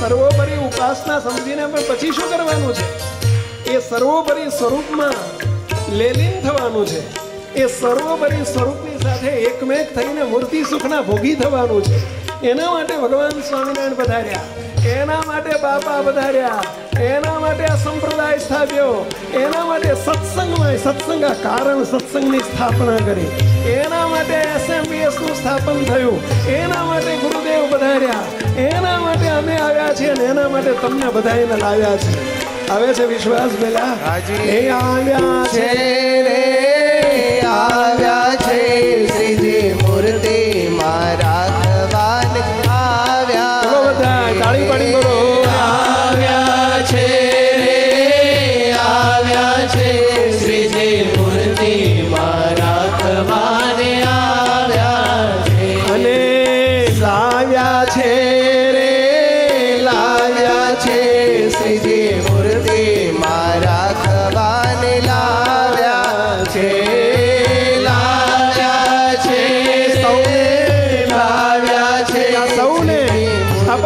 સર્વોપરી ઉપાસના સમજીને પણ પછી શું કરવાનું છે? એ સર્વોપરી સ્વરૂપમાં લેલીન થવાનું છે. એ સર્વોપરી સ્વરૂપની સાથે એકમેક થઈને મૂર્તિ સુખના ભોગી થવાનું છે. એના માટે ભગવાન સ્વામિનારાયણ પધાર્યા. એના માટે બાપા વધાર્યા એના માટે આ સંપ્રદાય સ્થાપ્યો. એના માટે સત્સંગમાં સત્સંગ આ કારણ સત્સંગની સ્થાપના કરી. એના માટે એસએમબીએસનું સ્થાપન થયું. એના માટે ગુરુદેવ પધાર્યા. એના માટે અમે આવ્યા છીએ અને એના માટે તમને બધાને લાવ્યા છે આવે છે વિશ્વાસ પેલા. આવ્યા છે છે રે આવ્યા છે શ્રીજી.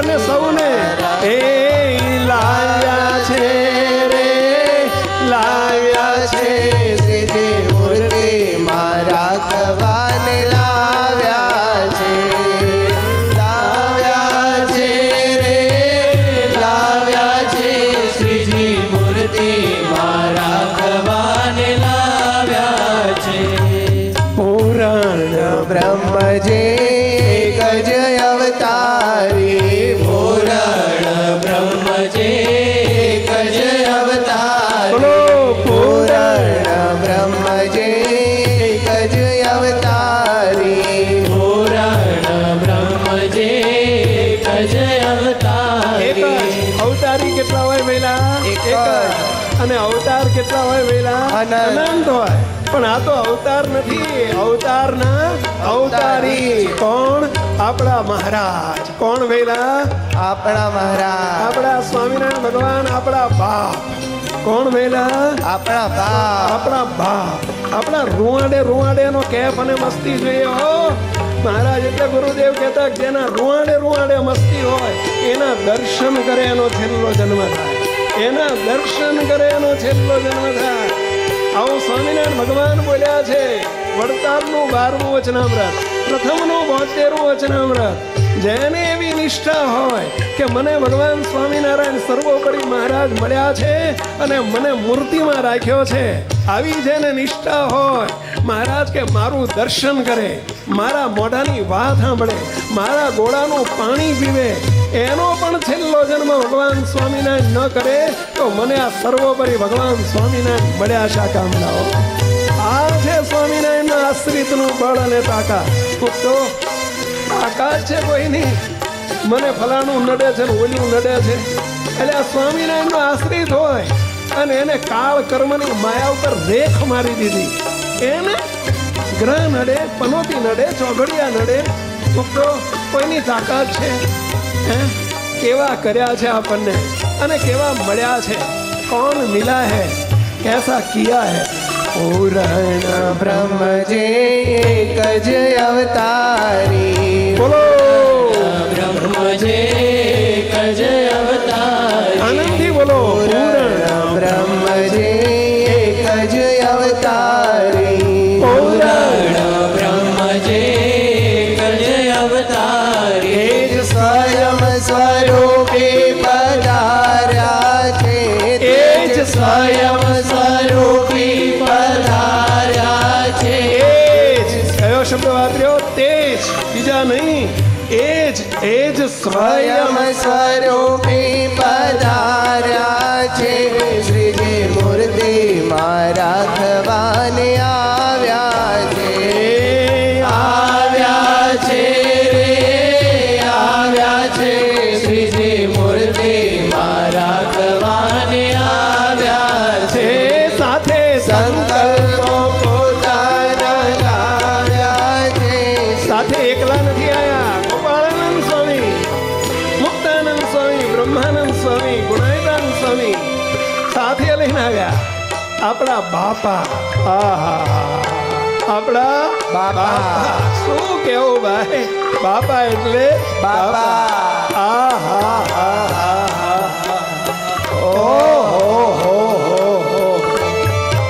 આપણને સૌને. એ લાવ્યા છે રે લાવ્યા છે શ્રીજી મૂર્તિ મારા ભગવાન લાવ્યા છે. લાવ્યા છે રે, લાવ્યા છે શ્રીજી છે. પુરાણ બ્રહ્મજે ગજ અવતારી આ તો અવતાર નથી અવતારના અવતારી. કોણ? આપણા મહારાજ. કોણ વેલા? આપણા મહારાજ. આપણા સ્વામિનારાયણ ભગવાન આપણા બાપ. કોણ વેલા? આપણા બાપ. આપણા બાપ. આપણા રૂવાડે રૂવાડે નો કેફ અને મસ્તી જોઈએ હો. મહારાજ એટલે ગુરુદેવ કહેતા કે જેના રૂવાડે રૂવાડે મસ્તી હોય એના દર્શન કરે એનો છેલ્લો જન્મ થાય. એના દર્શન કરે એનો છેલ્લો જન્મ થાય. આવું સ્વામિનારાયણ ભગવાન બોલ્યા છે. વડતાલનું બારમું વચનામૃત, પ્રથમનું બોતેરનું વચનામૃત. જેને એવી નિષ્ઠા હોય કે મને ભગવાન સ્વામિનારાયણ સર્વોપરી મહારાજ મળ્યા છે અને મને મૂર્તિમાં રાખ્યો છે. આવી જેને નિષ્ઠા હોય, મહારાજ કે મારું દર્શન કરે, મારા મોઢાની વાત સાંભળે, મારા ગોળાનું પાણી પીવે એનો પણ છેલ્લો જન્મ ભગવાન સ્વામિનારાયણ ન કરે, તો મને આ સર્વોપરી ભગવાન સ્વામિનારાયણ મળ્યા આશા કામનાઓ. આ છે સ્વામિનારાયણના આશ્રિતનું બળ અને તાકા તો તાકાત છે કોઈની? મને ફલાણું નડે છે ને ઓલું નડે છે. એટલે આ સ્વામિનારાયણનો આશ્રિત હોય અને એને કાળ કર્મની માયા ઉપર રેખ મારી દીધી. એને ગ્રહ નડે, પનોતી નડે, ચોઘડિયા નડે છોકરો કોઈની તાકાત છે? હે? કેવા કર્યા છે આપણને? અને કેવા મળ્યા છે? કોણ મિલા હે? કેસા કિયા હે? પૂરણ બ્રહ્મ જે એક અવતારી. બોલો! બ્રહ્મ જે એક અવતારી. આનંદથી બોલો. પૂરણ બ્રહ્મ જે સ્વયં સ્વરૂપી પધાર્યા છે. શ્રીજી મૂર્તિ મારા ખવાને આપણા બાપા. આહા. આપણા બાપા. શું કેવું ભાઈ? બાપા એટલે બાપા. આ હા હા હા હા ઓહો હો હો હો.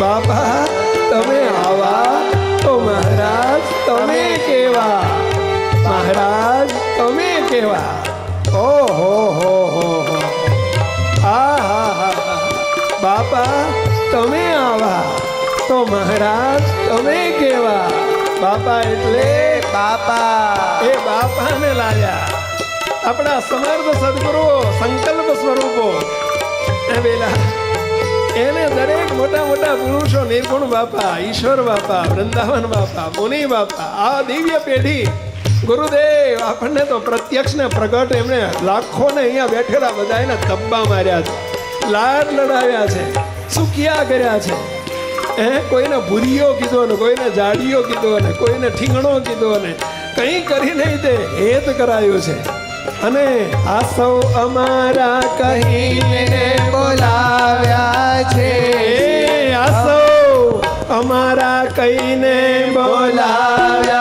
બાપા તમે આવા તો મહારાજ તમે કેવા? મહારાજ તમે કેવા? ઓહો હો હો હો. આ હા હા હા બાપા તમે આવા તો મહારાજ, તમે કેવા? બાપા એટલે બાપા. એ બાપાને લાયા. આપણા સમર્થ સદગુરુઓ સંકલ્પ સ્વરૂપો. એને દરેક મોટા મોટા પુરુષો નિર્ગુણ બાપા, ઈશ્વર બાપા, વૃંદાવન બાપા, મુનિ બાપા, આ દિવ્ય પેઢી, ગુરુદેવ, આપણને તો પ્રત્યક્ષ ને પ્રગટ એમણે લાખો ને અહીંયા બેઠેલા બધા એને તબ્બા માર્યા છે, લાડ લડાવ્યા છે. સુખિયા કર્યા છે. એ કોઈને ભૂરીયો કીધો ને કોઈને જાડીયો કીધો ને કોઈને ઠીંગણો કીધો ને કંઈ કરી નહીં તે હેત કરાયું છે. અને આ સૌ અમારા કહીને બોલાવ્યા છે. આ સૌ અમારા કહીને બોલાવ્યા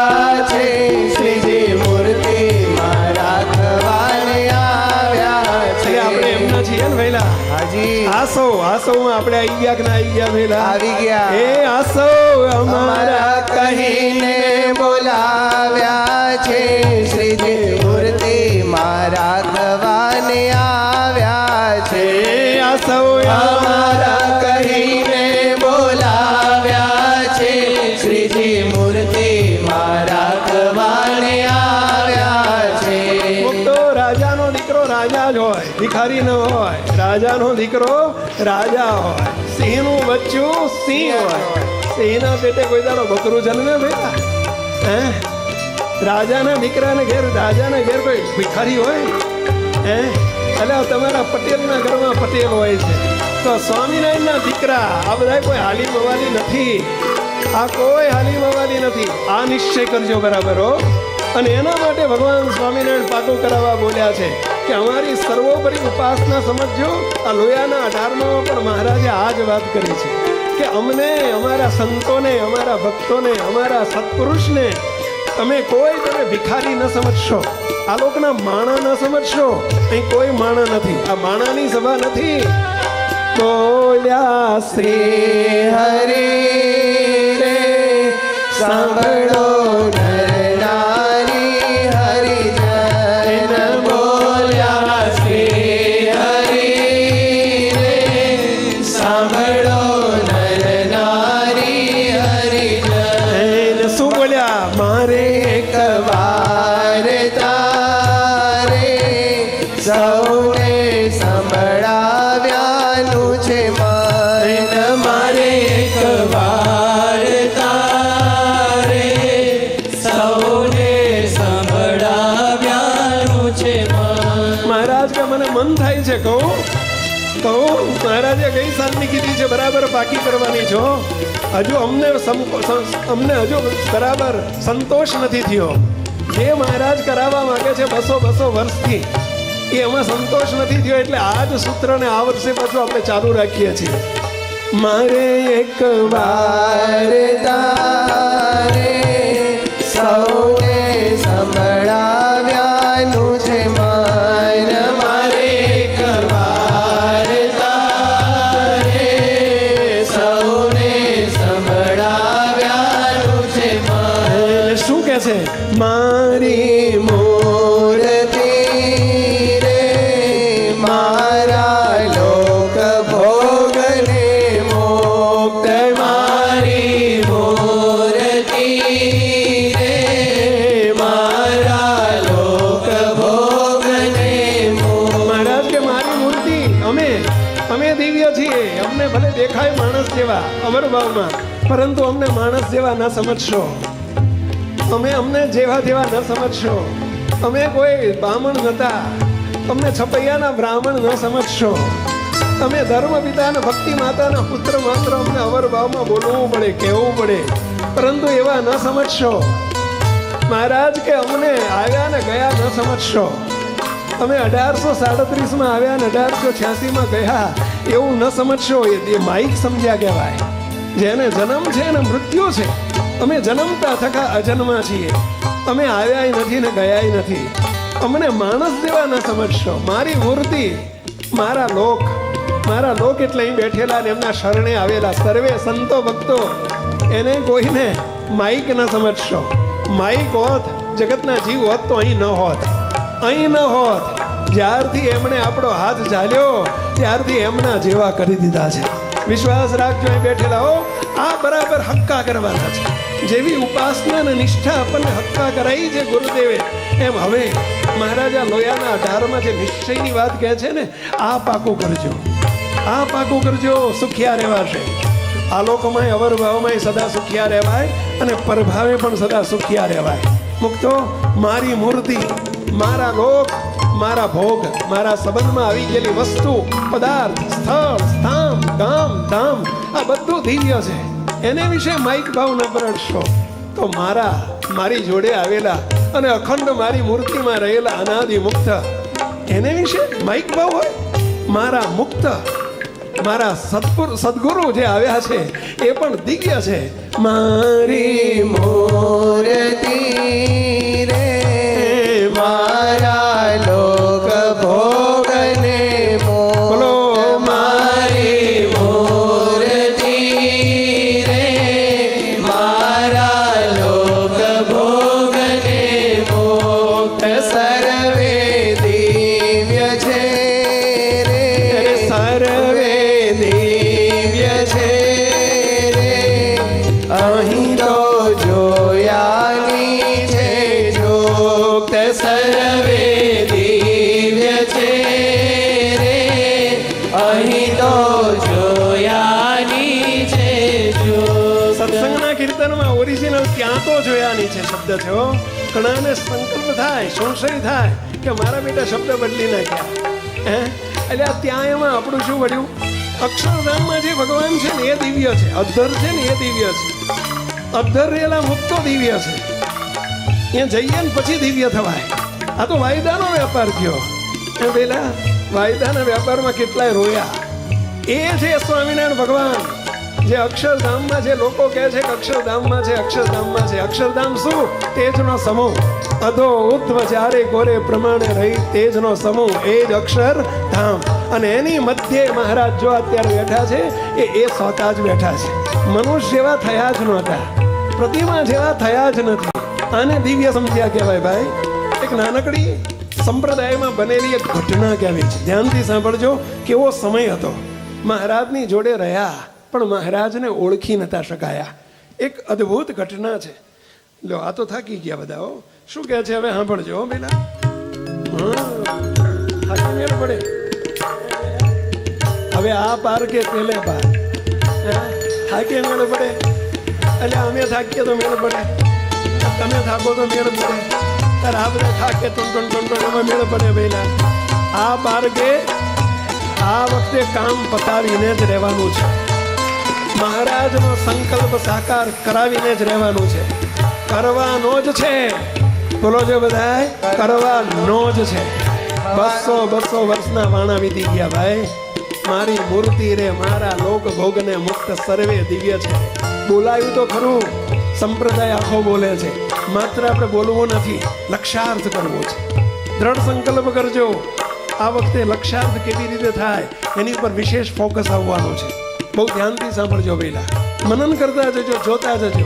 આસો આપણે આવી ગયા કે ના આવી ગયા વહેલા આવી ગયા. એ આસો અમારા કહીને બોલાવ્યા છે શ્રીજી મૂર્તિ મારા ખવાને આવ્યા છે. આસો અમારા કહીને બોલાવ્યા છે શ્રીજી મૂર્તિ મારા ખવાને આવ્યા છે. તો રાજાનો દીકરો રાજા જ હોય ભિખારી ન હોય. રાજાનો દીકરો રાજા હોય સિંહનું બચ્ચું સિંહ હોય. સિંહના પેટે કોઈ દાડો બકરું જન્મે બેટા. હે? રાજાના દીકરાને ઘેર રાજાના ઘેર કોઈ ભિખારી હોય? હે? એટલે તમારા પટેલના ઘરમાં પટેલ હોય છે. તો સ્વામિનારાયણના દીકરા આ બધા કોઈ હાલી મવાલી નથી. આ કોઈ હાલી મવાલી નથી. આ નિશ્ચય કરજો બરાબર હો. અને એના માટે ભગવાન સ્વામિનારાયણ પાકું કરાવવા બોલ્યા છે. કે અમારી સર્વોપરી ઉપાસના સમજો, આ લોયાના અઢારમાં પણ મહારાજે આ જ વાત કરી છે કે અમને, અમારા સંતોને, અમારા ભક્તોને, અમારા સત્પુરુષને તમે કોઈ તમે ભિખારી ન સમજશો, આ લોકના માણા ન સમજશો, અહીં કોઈ માણા નથી, આ માણાની સભા નથી. બોલ્યા શ્રી હરે સાંભળો બરાબર પાકી કરવાની છો? હજુ અમને અમને હજુ બરાબર સંતોષ નથી થયો. જે મહારાજ કરાવવા માંગે છે બસો બસો વર્ષથી, એ એમાં સંતોષ નથી થયો એટલે આ જ સૂત્રને આ વર્ષે પાછું આપણે ચાલુ રાખીએ છીએ. મારે એક વાર સૌને અમને ભલે દેખાય માણસ જેવા અમરભાવમાં પરંતુ અમને માણસ જેવા ન સમજશો. અમે અમને જેવા જેવા ન સમજશો. અમે કોઈ બ્રાહ્મણ નતા. અમને છપૈયાના બ્રાહ્મણ ન સમજશો. અમે ધર્મ પિતા અને ભક્તિ માતાના પુત્ર માત્ર અમને અવર ભાવમાં બોલવું પડે, કહેવું પડે, પરંતુ એવા ન સમજશો. મહારાજ કે અમને આવ્યા ને ગયા ન સમજશો. અમે અઢારસો સાડત્રીસમાં આવ્યા ને અઢારસો છ્યાસીમાં ગયા. એવું ન સમજશો એ માઇક સમજ્યા કહેવાય. જેને જન્મ છે એને મૃત્યુ છે. અમે જન્મતા થકા અજન્મા છીએ. અમે આવ્યાય નથી ને ગયાય નથી. અમને માણસ જેવા ન સમજશો. મારી મૂર્તિ, મારા લોક મારા લોક એટલે અહીં બેઠેલા ને એમના શરણે આવેલા સર્વે સંતો ભક્તો, એને કોઈને માઇક ન સમજશો. માઇક હોત, જગતના જીવ હોત તો અહીં ન હોત. અહીં ન હોત. જ્યારથી એમણે આપણો હાથ ચાલ્યો, ત્યારથી એમના જેવા કરી દીધા છે. વિશ્વાસ રાખજો, અહીં બેઠેલા હો. આ બરાબર હક્કા કરવાના છે. જેવી ઉપાસના અને નિષ્ઠા આપણને હક્કા કરાઈ છે ગુરુદેવે, એમ હવે મહારાજા લોયાના અઢારમાં જે નિશ્ચયની વાત કહે છે ને, આ પાકું કરજો. આ પાકું કરજો, સુખિયા રહેવાશે. આલોકમાંય અવરભાવમાંય સદા સુખિયા રહેવાય અને પરભાવે પણ સદા સુખિયા રહેવાય. મુક્તો, મારી મૂર્તિ, મારા લોક મારા ભોગ, મારા સંબંધમાં આવી ગયેલી વસ્તુ, પદાર્થ, સ્થળ, સ્થાન, ગામ, ધામ, આ બધું દિવ્ય છે. એને વિશે માઇક ભાવ ન પરડશો તો મારા, મારી જોડે આવેલા અને અખંડ મારી મૂર્તિમાં રહેલા અનાદિ મુક્ત, એને વિશે માઇક ભાવ હોય? મારા મુક્ત, મારા સદપુર સદગુરુ જે આવ્યા છે, એ પણ દિવ્ય છે. મારી મૂર્તિ શબ્દ થયો. ઘણાને સંકલ્પ થાય, સંશય થાય કે મારા બેટા શબ્દ બદલી નાખ્યા. હે? એટલે ત્યાં એમાં આપણું શું વળ્યું અક્ષરધામમાં જે ભગવાન છે ને, એ દિવ્ય છે. અધર છે ને, એ દિવ્ય છે. અધર રહેલા મુક્તો દિવ્ય છે. ત્યાં જઈએ ને પછી દિવ્ય થવાય. આ તો વાયદાનો વેપાર થયો. એ પેલા વાયદાના વેપારમાં કેટલાય રોયા. એ છે સ્વામિનારાયણ ભગવાન. જે અક્ષરધામમાં જે લોકો કહે છે કે અક્ષરધામમાં છે અક્ષરધામમાં છે. અક્ષરધામ શું? તેજનો સમૂહ. અધો ઉદ્ધવ ચારે કોરે પ્રમાણે રહી તેજનો સમૂહ. એ જ અક્ષરધામ. અને એની મધ્યે મહારાજ જો અત્યારે બેઠા છે, એ એ સોતા જ બેઠા છે. મનુષ્ય જેવા થયા જ નહોતા પ્રતિમા જેવા થયા જ નથી. આને દિવ્ય સમજ્યા કહેવાય ભાઈ. એક નાનકડી સંપ્રદાયમાં બનેલી એક ઘટના કહેવી છે. ધ્યાનથી સાંભળજો, કેવો સમય હતો. મહારાજની જોડે રહ્યા. પણ મહારાજને ઓળખી નતા શકાયા. એક અદ્ભુત ઘટના છે. લો, આ તો થાકી ગયા બધા શું કહે છે? હવે સાંભળજો પેલા. થાકી મેળ પડે. હવે આ પાર કે પેલે પાર? થાકી મેળ પડે. એટલે અમે થાકીએ તો મેળ પડે. તમે થાકો તો મેળ પડે. તારે આ બધા થાકે ટન ટન ટન એમાં મેળ પડે પેલા. આ પાર કે આ વખતે કામ પતાવીને જ રહેવાનું છે. મહારાજનો સંકલ્પ સાકાર કરાવીને જ રહેવાનું છે. કરવાનો જ છે. બોલો છો બધાય? કરવાનો જ છે. બસો બસો વર્ષના વાણા વીતી ગયા ભાઈ. મારી મૂર્તિ રે, મારા લોક ભોગને મુક્ત સર્વે દિવ્ય છે. બોલાયું તો ખરું. સંપ્રદાય આખો બોલે છે. માત્ર આપણે બોલવું નથી લક્ષાર્થ કરવો છે. દ્રઢ સંકલ્પ કરજો. આ વખતે લક્ષાર્થ કેવી રીતે થાય, એની ઉપર વિશેષ ફોકસ આવવાનો છે. બહુ ધ્યાનથી સાંભળજો પહેલા મનન કરતા જજો, જોતા જજો.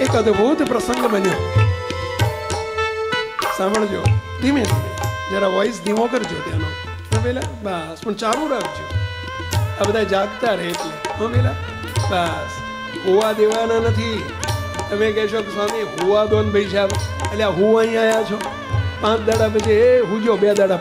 એક અદભુત પ્રસંગ બન્યો. સાંભળજો, ધીમે ધીમે. જરા વોઇસ ધીમો કરજો ત્યાંનો હા પેલા બસ. પણ ચાલુ રાખજો. આ બધા જાગતા રહે એટલે. હા પેલા બસ. હોવા દેવાના નથી. તમે કહેશો કે સ્વામી, હોવા દો ભાઈ સાહેબ એટલે હું અહીં આવ્યા છો? પાંચ દાડા પછી, એ હુજો, બે દાડા